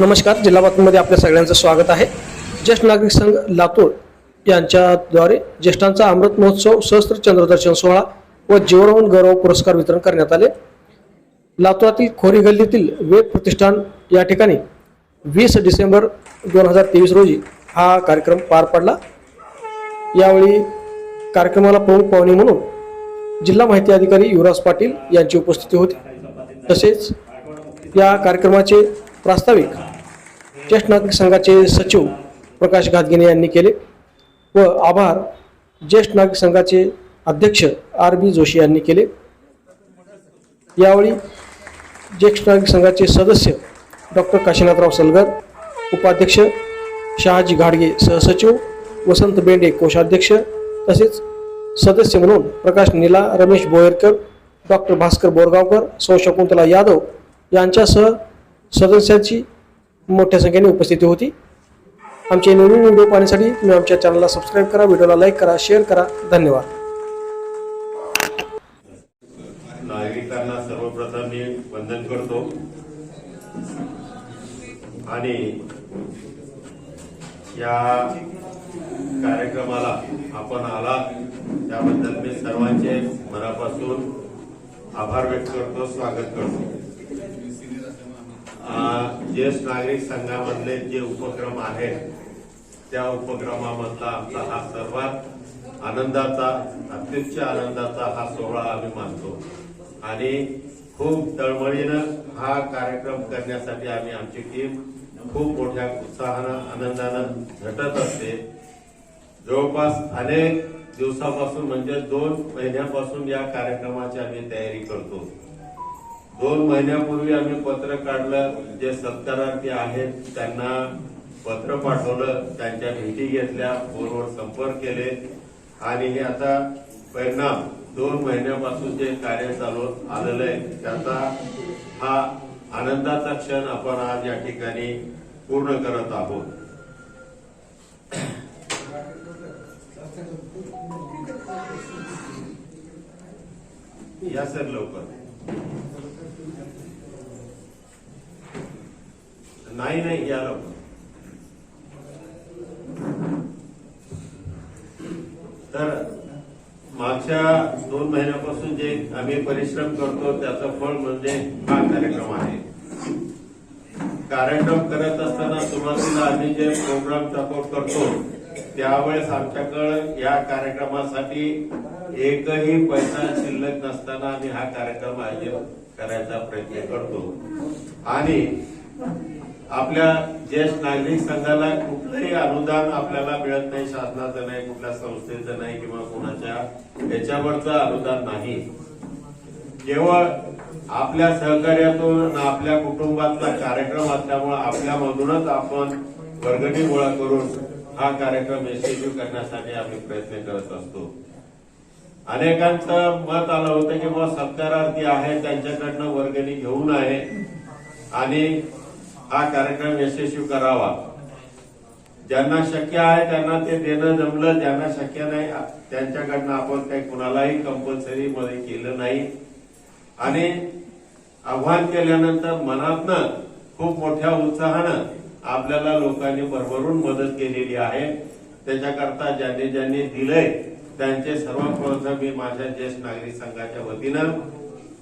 नमस्कार जिल्हा बातमीमध्ये आपल्या सगळ्यांचं स्वागत आहे. ज्येष्ठ नागरिक संघ लातूर यांच्याद्वारे ज्येष्ठांचा अमृत महोत्सव सहस्त्र चंद्रदर्शन सोहळा व जीवनवन गौरव पुरस्कार वितरण करण्यात आले. लातूरातील खोरी गल्लीतील वेद प्रतिष्ठान या ठिकाणी वीस डिसेंबर दोन हजार तेवीस रोजी हा कार्यक्रम पार पडला. यावेळी कार्यक्रमाला प्रमुख पाहुणे म्हणून जिल्हा माहिती अधिकारी युवराज पाटील यांची उपस्थिती होती. तसेच या कार्यक्रमाचे प्रास्ताविक ज्येष्ठ नागरिक संघाचे सचिव प्रकाश घातगिने यांनी केले. व आभार ज्येष्ठ नागरिक संघाचे अध्यक्ष आर बी जोशी यांनी केले. यावेळी ज्येष्ठ नागरिक संघाचे सदस्य डॉक्टर काशीनाथराव सलगर उपाध्यक्ष शहाजी घाडगे सहसचिव वसंत बेंडे कोषाध्यक्ष तसेच सदस्य म्हणून प्रकाश नीला रमेश बोयरकर डॉक्टर भास्कर बोरगावकर सौ शकुंतला यादव यांच्यासह सदस्यांची मोठ्या संख्येने उपस्थिती होती. आमचे नवीन व्हिडिओ पाहण्यासाठी तुम्ही आमच्या चॅनलला सबस्क्राईब करा व्हिडिओला लाईक करा शेअर करा. धन्यवाद. नागरिकांना सर्वप्रथम मी वंदन करतो. आणि या कार्यक्रमाला आपण आला त्याबद्दल मी सर्वांचे मनापासून आभार व्यक्त करतो स्वागत करतो. ज्येष्ठ नागरिक संघामधले जे उपक्रम आहेत त्या उपक्रमामधला आमचा हा सर्वात आनंदाचा अत्युच्च आनंदाचा हा सोहळा आम्ही मानतो. आणि खूप तळमळीनं हा कार्यक्रम करण्यासाठी आम्ही आमची टीम खूप मोठ्या उत्साहानं आनंदानं झटत असते. जवळपास अनेक दिवसापासून म्हणजे दोन महिन्यापासून या कार्यक्रमाची आम्ही तयारी करतो. दोन महिन्यापूर्वी आम्ही पत्र काढलं जे सत्कारार्थी आहेत त्यांना पत्र पाठवलं त्यांच्या भेटी घेतल्या फोनवर संपर्क केले. आणि हे आता परिणाम दोन महिन्यापासून जे कार्य चालू आलेलं आहे त्याचा हा आनंदाचा क्षण आपण आज या ठिकाणी पूर्ण करत आहोत. या सर लवकर. नाही नाही या तर मागच्या दोन महिन्यापासून जे आम्ही परिश्रम करतो त्याचं फळ म्हणजे हा कार्यक्रम आहे. कार्यक्रम करत असताना सुरुवातीला आम्ही जे प्रोग्राम सपोर्ट करतो त्यावेळेस आमच्याकडे या कार्यक्रमासाठी एकही पैसा शिल्लक नसताना आम्ही हा कार्यक्रम आयोजित करायचा प्रयत्न करतो. आणि आपल्या ज्येष्ठ नागरिक संघाला कुठलंही अनुदान आपल्याला मिळत नाही शासनाचं नाही कुठल्या संस्थेचं नाही किंवा कोणाच्या याच्यावरचं अनुदान नाही. केवळ आपल्या सहकार्यातून आपल्या कुटुंबातला कार्यक्रम असल्यामुळे आपल्यामधूनच आपण वर्गणी गोळा करून हा कार्यक्रम यशस्वी करण्यासाठी आम्ही प्रयत्न करत असतो. अनेकांचं मत आलं होतं की मग सत्कारार्थी आहे त्यांच्याकडनं वर्गणी घेऊन आहे. आणि हा कार्यक्रम यशस्वी करावा. ज्यांना शक्य आहे त्यांना ते देणं जमलं ज्यांना शक्य नाही त्यांच्याकडनं आपण काही कुणालाही कंपल्सरी मध्ये केलं नाही. आणि आव्हान केल्यानंतर मनातनं खूप मोठ्या उत्साहानं आपल्याला लोकांनी भरभरून मदत केलेली आहे. त्याच्याकरता ज्यांनी ज्यांनी दिलंय त्यांचे सर्वप्रथम मी माझ्या ज्येष्ठ नागरिक संघाच्या वतीनं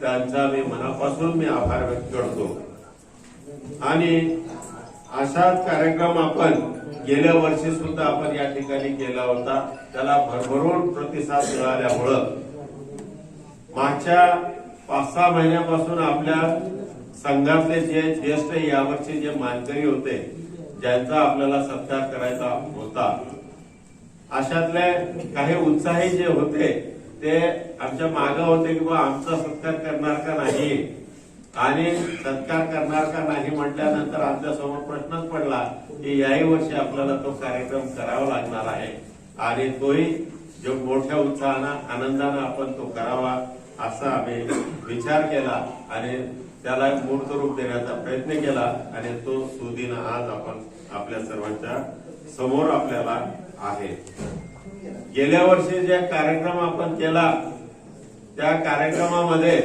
त्यांचा मी मनापासून मी आभार व्यक्त करतो. आणि असाच कार्यक्रम आपण गेल्या वर्षी सुद्धा आपण या ठिकाणी केला होता. त्याला भरभरून प्रतिसाद मिळाल्यामुळं मागच्या पाच सहा महिन्यापासून आपल्या संघातले जे ज्येष्ठ यावरचे जे मानकरी होते ज्यांचा आपल्याला सत्कार करायचा होता. अशातले काही उत्साही जे होते ते आमच्या मागे होते की बा आमचा सत्कार करणार का नाही? आणि सत्कार करणार का नाही म्हटल्यानंतर आमच्यासमोर प्रश्नच पडला की याही वर्षी आपल्याला तो कार्यक्रम करावा लागणार आहे. आणि तोही जो मोठ्या उत्साहानं आनंदानं आपण तो करावा असा आम्ही विचार केला आणि त्याला मूर्त रूप देण्याचा प्रयत्न केला आणि तो सुदीन आज आपण आपल्या सर्वांच्या समोर आपल्याला आहे. गेल्या वर्षी जे कार्यक्रम आपण केला त्या कार्यक्रमामध्ये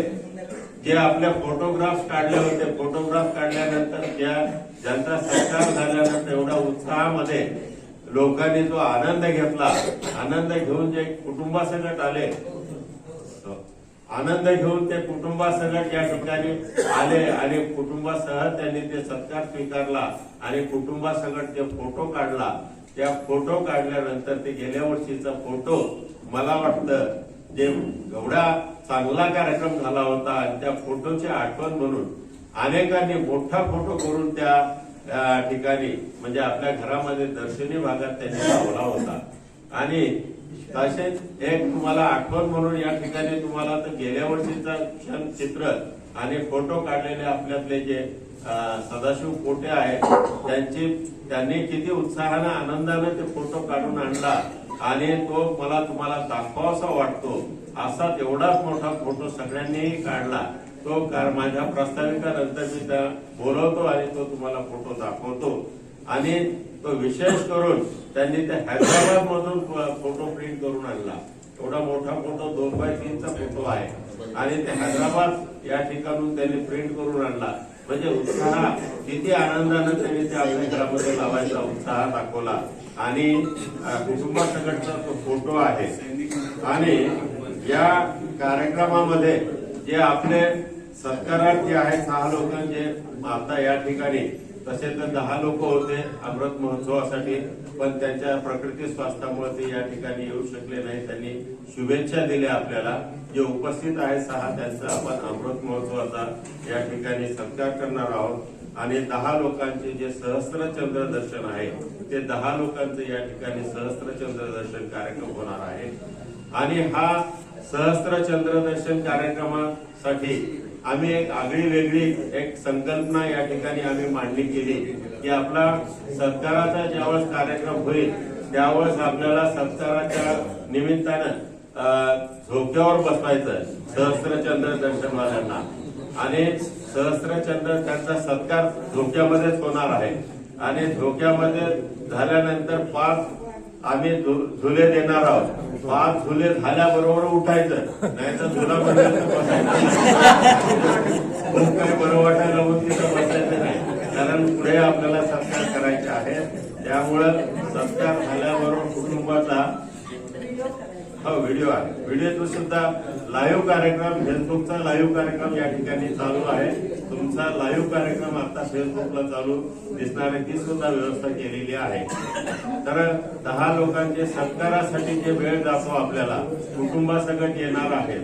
जे आपल्या फोटोग्राफ काढले होते. फोटोग्राफ काढल्यानंतर त्या ज्यांचा सत्कार झाल्यानंतर एवढ्या उत्साहामध्ये लोकांनी जो आनंद घेतला. आनंद घेऊन जे कुटुंबासकट आले. आनंद घेऊन ते कुटुंबासकट या ठिकाणी आले आणि कुटुंबासह त्यांनी ते सत्कार स्वीकारला आणि कुटुंबासकट ते फोटो काढला त्या फोटो काढल्यानंतर ते गेल्या वर्षीचा फोटो मला वाटतं जे एवढा चांगला कार्यक्रम झाला होता आणि त्या फोटोची आठवण म्हणून अनेकांनी मोठा फोटो करून त्या ठिकाणी म्हणजे आपल्या घरामध्ये दर्शनी भागात त्यांनी लावला होता. आणि तसेच एक तुम्हाला आठवण म्हणून या ठिकाणी तुम्हाला तर गेल्या वर्षीचा क्षण चित्र आणि फोटो काढलेले आपल्यातले जे सदाशिव कोटे आहेत त्यांची त्यांनी किती उत्साहानं आनंदानं ते फोटो काढून आणला. आणि तो मला तुम्हाला दाखवावासा वाटतो. असा तेवढाच मोठा फोटो सगळ्यांनीही काढला. तो कार माझ्या प्रस्ताविकानंतर मी त्या बोलवतो आणि तो तुम्हाला फोटो दाखवतो. आणि तो विशेष करून त्यांनी त्या हैदराबाद मधून फोटो प्रिंट करून आणला. एवढा मोठा फोटो दोन बाय तीनचा फोटो आहे. आणि ते हैदराबाद या ठिकाणून त्यांनी प्रिंट करून आणला. म्हणजे उत्साह किती आनंदानं त्यांनी त्या आपल्या घरामध्ये लावायचा उत्साह दाखवला. आणि अं, कुटुंबासकटचा तो फोटो आहे. आणि या कार्यक्रमामध्ये जे आपले सत्कारार्थी आहेत सहा लोक जे आता या ठिकाणी तसे तर दहा लोक होते अमृत महोत्सवासाठी पण त्यांच्या प्रकृती स्वास्थ्यामुळे ते या ठिकाणी येऊ शकले नाही. त्यांनी शुभेच्छा दिल्या आपल्याला. जे उपस्थित आहेत सहा त्यांचा आपण अमृत महोत्सवाचा या ठिकाणी सत्कार करणार आहोत. आणि दहा लोकांचे जे सहस्त्र चंद्र दर्शन आहे ते दहा लोकांचे या ठिकाणी सहस्त्र चंद्र दर्शन कार्यक्रम होणार आहे. आणि हा सहस्त्र चंद्र दर्शन कार्यक्रमासाठी आम्ही एक आगळी वेगळी एक संकल्पना या ठिकाणी आम्ही मांडणी केली की आपला सत्काराचा ज्यावेळेस कार्यक्रम होईल त्यावेळेस आपल्याला सत्काराच्या निमित्तानं अं, झोक्यावर बसवायचं सहस्त्रचंद्र दर्शनवाल्यांना आणि सहस्त्रचंद्र त्यांचा सत्कार झोक्यामध्येच होणार आहे. आणि झोक्यामध्ये झाल्यानंतर पाच आम्ही झुले देणार आहोत. पाच झुले झाल्याबरोबर उठायचं. नाही तर झुला म्हणजे खूप काही बरं वाटायला होत तिथं बसायचं नाही कारण पुढे आपल्याला सत्कार करायचे आहे त्यामुळं सत्कार झाल्याबरोबर कुटुंबाचा हो व्हिडिओ आहे. व्हिडिओ सुद्धा लाईव्ह कार्यक्रम फेसबुकचा लाईव्ह कार्यक्रम या ठिकाणी चालू आहे. तुमचा लाईव्ह कार्यक्रम आता फेसबुकला चालू दिसणार आहे. ती सुद्धा व्यवस्था केलेली आहे. तर दहा लोकांचे सत्कारासाठी जे वेळ जातो आपल्याला कुटुंबासकट येणार आहे.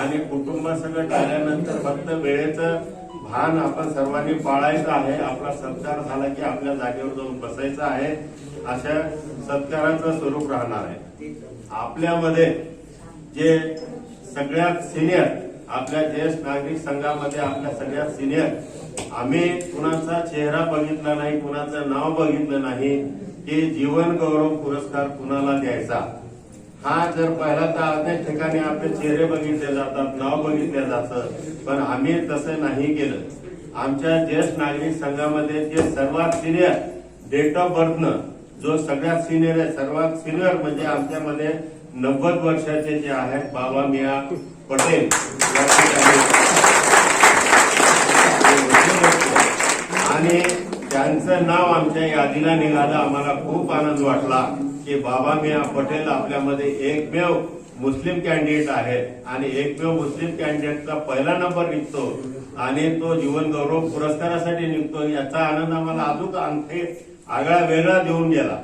आणि कुटुंबासकट आल्यानंतर फक्त वेळेचं भान आपण सर्वांनी पाळायचं आहे. आपला सत्कार झाला की आपल्या जागेवर जाऊन बसायचं आहे. अशा सत्काराचं स्वरूप राहणार आहे. आपल्यामध्ये जे सगळ्यात सिनियर आपल्या ज्येष्ठ नागरिक संघामध्ये आपल्या सगळ्यात सिनियर आम्ही कुणाचा चेहरा बघितला नाही कुणाचं नाव बघितलं नाही की जीवन गौरव पुरस्कार कुणाला द्यायचा? हा जर पहिला तर अनेक ठिकाणी आपले चेहरे बघितले जातात नाव बघितले जातं पण आम्ही तसं नाही केलं. आमच्या ज्येष्ठ नागरिक संघामध्ये जे सर्वात सिनियर डेट ऑफ बर्थनं जो सगळ्यात सिनियर आहे सर्वात सिनियर म्हणजे आमच्यामध्ये नव्वद वर्षाचे जे आहेत बाबा मिया पटेल आणि त्यांचं नाव आमच्या यादीला निघालं. आम्हाला खूप आनंद वाटला की बाबा मिया पटेल आपल्यामध्ये एकमेव मुस्लिम कॅन्डिडेट आहेत. आणि एकमेव मुस्लिम कॅन्डिडेटचा पहिला नंबर निघतो आणि तो जीवन गौरव पुरस्कारासाठी निघतो. याचा आनंद आम्हाला अजून आणखी आगळा वेगळा देऊन गेला.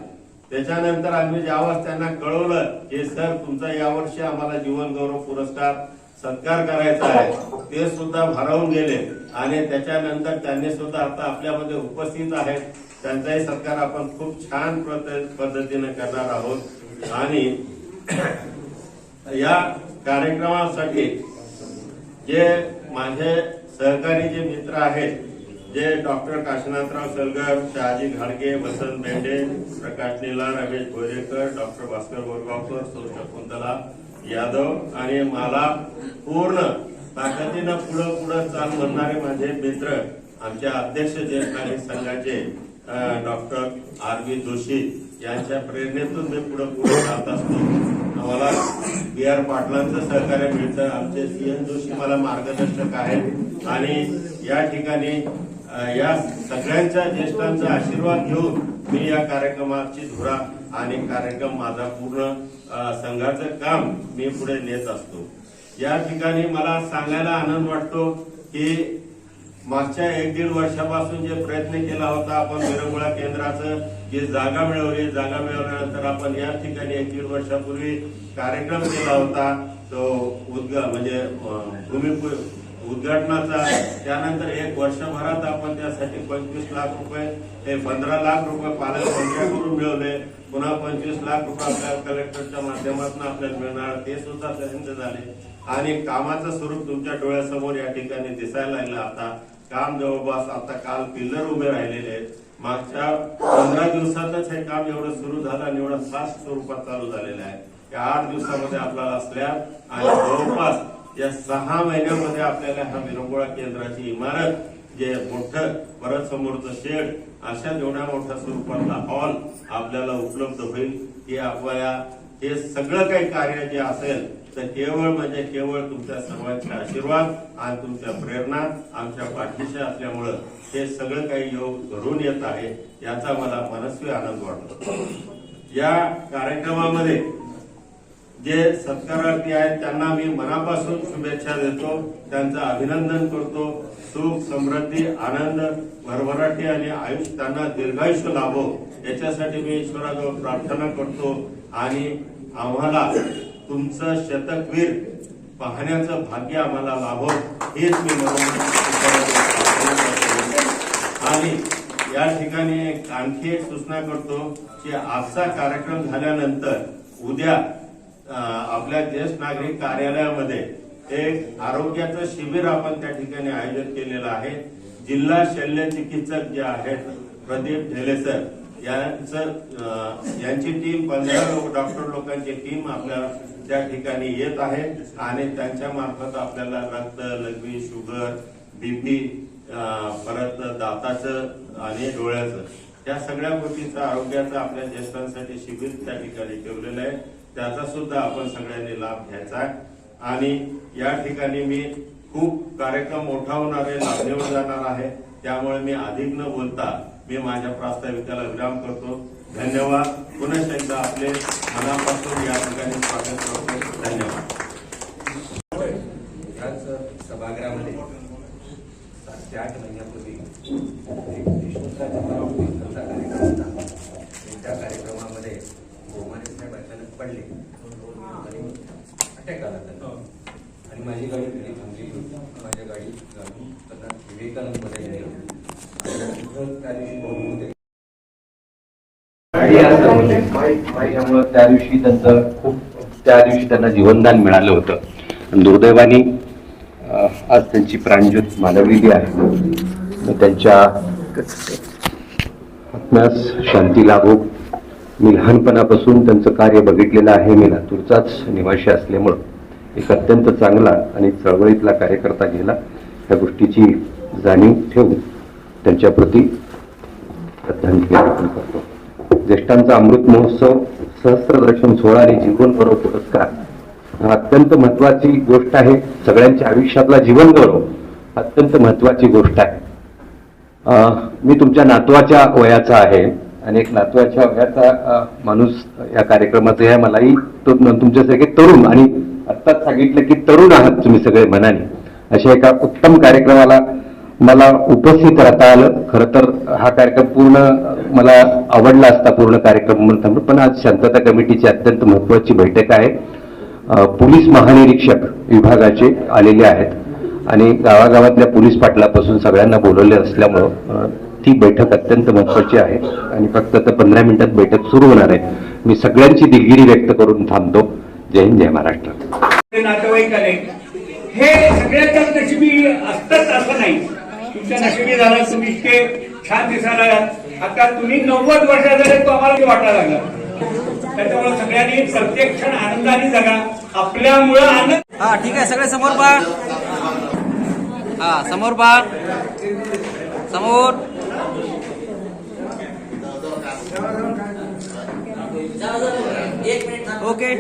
त्याच्यानंतर आम्ही ज्यावेळेस त्यांना कळवलं की सर तुमचा यावर्षी आम्हाला जीवन गौरव पुरस्कार सत्कार करायचा आहे. ते सुद्धा भारावून गेले. आणि त्याच्यानंतर त्यांनी सुद्धा आता आपल्यामध्ये उपस्थित आहेत. त्यांचाही सत्कार आपण खूप छान पद्धतीने करणार आहोत. आणि या कार्यक्रमासाठी जे माझे सहकारी जे मित्र आहेत जे डॉक्टर काशीनाथराव सलगर शहाजी घाडगे वसंत बेंडे प्रकाश निला रमेश भोरेकर डॉक्टर भास्कर बोरगावकर सौ शकुंतला यादव आणि मला पूर्ण ताकदीनं पुढं पुढं चाल म्हणणारे माझे मित्र आमच्या अध्यक्ष ज्येष्ठ संघाचे डॉक्टर आर बी जोशी यांच्या प्रेरणेतून मी पुढे पुढे जात असतो. आम्हाला बी आर पाटलांचं सहकार्य मिळतं. आमचे सी एन जोशी मला मार्गदर्शक आहेत. आणि या ठिकाणी या सगळ्यांच्या ज्येष्ठांचा आशीर्वाद घेऊन मी या कार्यक्रमाची धुरा आणि कार्यक्रम माझा पूर्ण संघाचं काम मी पुढे नेत असतो. या ठिकाणी मला सांगायला आनंद वाटतो की मागच्या एक दीड वर्षापासून जे प्रयत्न केला होता आपण विरंगुळा केंद्राचं जी जागा मिळवली जागा मिळवल्यानंतर आपण या ठिकाणी एक दीड वर्षापूर्वी कार्यक्रम केला होता तो उद्गा म्हणजे भूमिपूजन भूमिपू उद्घाटनाचा त्यानंतर एक वर्षभरात आपण त्यासाठी पंचवीस लाख रुपये हे पंधरा लाख रुपये पालकमंत्र्याकडून मिळवले. पुन्हा पंचवीस लाख रुपये आपल्या कलेक्टरच्या माध्यमातून आपल्याला मिळणार. ते सुद्धा सिद्ध झाले. आणि कामाचं स्वरूप तुमच्या डोळ्यासमोर या ठिकाणी दिसायला लागलं आता. काम जवळपास आता काल पिल्लर उभे राहिलेले आहेत. मागच्या पंधरा दिवसातच हे काम एवढं सुरू झालं आणि एवढं फास्ट स्वरूपात चालू झालेलं आहे. या आठ दिवसामध्ये आपल्याला असल्या आणि जवळपास या सहा महिन्यामध्ये आपल्याला हा विरंगुळा केंद्राची इमारत जे मोठं परत समोरचं शेड अशा जेवढ्या मोठ्या स्वरूपातला हॉल आपल्याला उपलब्ध होईल की आपल्या हे सगळं काही कार्य जे असेल तर केवळ म्हणजे केवळ तुमच्या सर्वांचे आशीर्वाद आणि तुमच्या प्रेरणा आमच्या पाठीशी असल्यामुळं हे सगळं काही योग घडून येत आहे याचा मला मनस्वी आनंद वाटतो. या कार्यक्रमामध्ये जे सत्कारार्थी आहेत त्यांना मी मनापासून शुभेच्छा देतो. त्यांचं अभिनंदन करतो. सुख समृद्धी आनंद भरभराटी आणि आयुष्य त्यांना दीर्घायुष्य लाभो. याच्यासाठी मी ईश्वराजवळ प्रार्थना करतो. आणि आम्हाला तुमचं शतकवीर पाहण्याचं भाग्य आम्हाला लाभो. हेच मी आणि या ठिकाणी एक आणखी एक सूचना करतो की आजचा कार्यक्रम झाल्यानंतर उद्या आपल्या ज्येष्ठ नागरिक कार्यालयामध्ये एक आरोग्याचं शिबिर आपण त्या ठिकाणी आयोजन केलेलं आहे. जिल्हा शल्य चिकित्सक जे आहेत प्रदीप ढेलेसर यांचं यांची टीम पंधरा लोक डॉक्टर लोकांची टीम आपल्या त्या ठिकाणी येत आहे आणि त्यांच्या मार्फत आपल्याला रक्त लघवी शुगर बीपी परत दाताचं आणि डोळ्याचं त्या सगळ्या गोष्टीचं आरोग्याचं आपल्या ज्येष्ठांसाठी शिबिर त्या ठिकाणी ठेवलेलं आहे. त्याचा सुद्धा आपण सगळ्यांनी लाभ घ्यायचा आहे. आणि या ठिकाणी मी खूप कार्यक्रम मोठा होणार आहे लाभलेवर जाणार आहे. त्यामुळे मी अधिक न बोलता मी माझ्या प्रास्ताविकाला विराम करतो. धन्यवाद. पुन्हा एकदा आपले मनापासून या ठिकाणी स्वागत करतो धन्यवाद याच सभागृहामध्ये सात ते आठ महिन्यापूर्वी एक देशमुखाच्या पराभूतीचा कार्यक्रम होता आणि त्या कार्यक्रमामध्ये गोमाने साहेब अचानक पडले आणि अटॅक आला त्यांना आणि माझी गाडी घरी थांबलेली होती माझ्या गाडी घालून त्यांना विवेकानंदमध्ये नेलं आणि तिथं त्या दिवशी बोलून होते गाडी त्या दिवशी त्यांचं खूप त्या दिवशी त्यांना जीवनदान मिळालं होतं. दुर्दैवाने आज त्यांची प्राणज्योत मालवलेली आहे. त्यांच्या आत्म्यास शांती लाभो. मी लहानपणापासून त्यांचं कार्य बघितलेलं आहे. मी लातूरचाच निवासी असल्यामुळं एक अत्यंत चांगला आणि चळवळीतला कार्यकर्ता गेला. या गोष्टीची जाणीव ठेवून त्यांच्याप्रती श्रद्धांजली अर्पण करतो. ज्येष्ठांचा अमृत महोत्सव सहस्त्रदर्शन सोहळा आणि जीवन गौरव पुरस्कार. अत्यंत महत्वाची गोष्ट आहे. सगळ्यांच्या आयुष्यातला जीवन गौरव अत्यंत महत्वाची गोष्ट आहे. मी तुमच्या नातवाच्या वयाचा आहे आणि एक नातवाच्या वयाचा माणूस या कार्यक्रमाचा आहे मलाही तो तुमच्यासारखे तरुण आणि आत्ताच सांगितलं की तरुण आहात तुम्ही सगळे मनाने. अशा एका उत्तम कार्यक्रमाला मला उपस्थित राहता आलं. खरं तर हा कार्यक्रम पूर्ण मला आवडला असता पूर्ण कार्यक्रम म्हणून पण आज शांतता कमिटीची अत्यंत महत्वाची बैठक आहे. पोलीस महानिरीक्षक विभागाचे आलेले आहेत आणि गावागावातल्या पोलीस पाटलापासून सगळ्यांना बोलवले असल्यामुळं ती बैठक अत्यंत महत्वाची आहे आणि फक्त आता पंधरा मिनिटात बैठक सुरू होणार आहे. मी सगळ्यांची दिलगिरी व्यक्त करून थांबतो. जय हिंद जय महाराष्ट्र. हे सगळ्याच्याच नशिबी असतच असं नाही. तुमच्या नशिबी झाला तुम्ही इतके छान दिसायला आता तुम्ही नव्वद वर्ष झाले तो आम्हाला वाटायला लागला. त्याच्यामुळे सगळ्यांनी प्रत्येक क्षण आनंदाने जगा. आपल्यामुळं आनंद हा ठीक आहे सगळे समोर पहा. हा समोर पहा. समोर. ओके.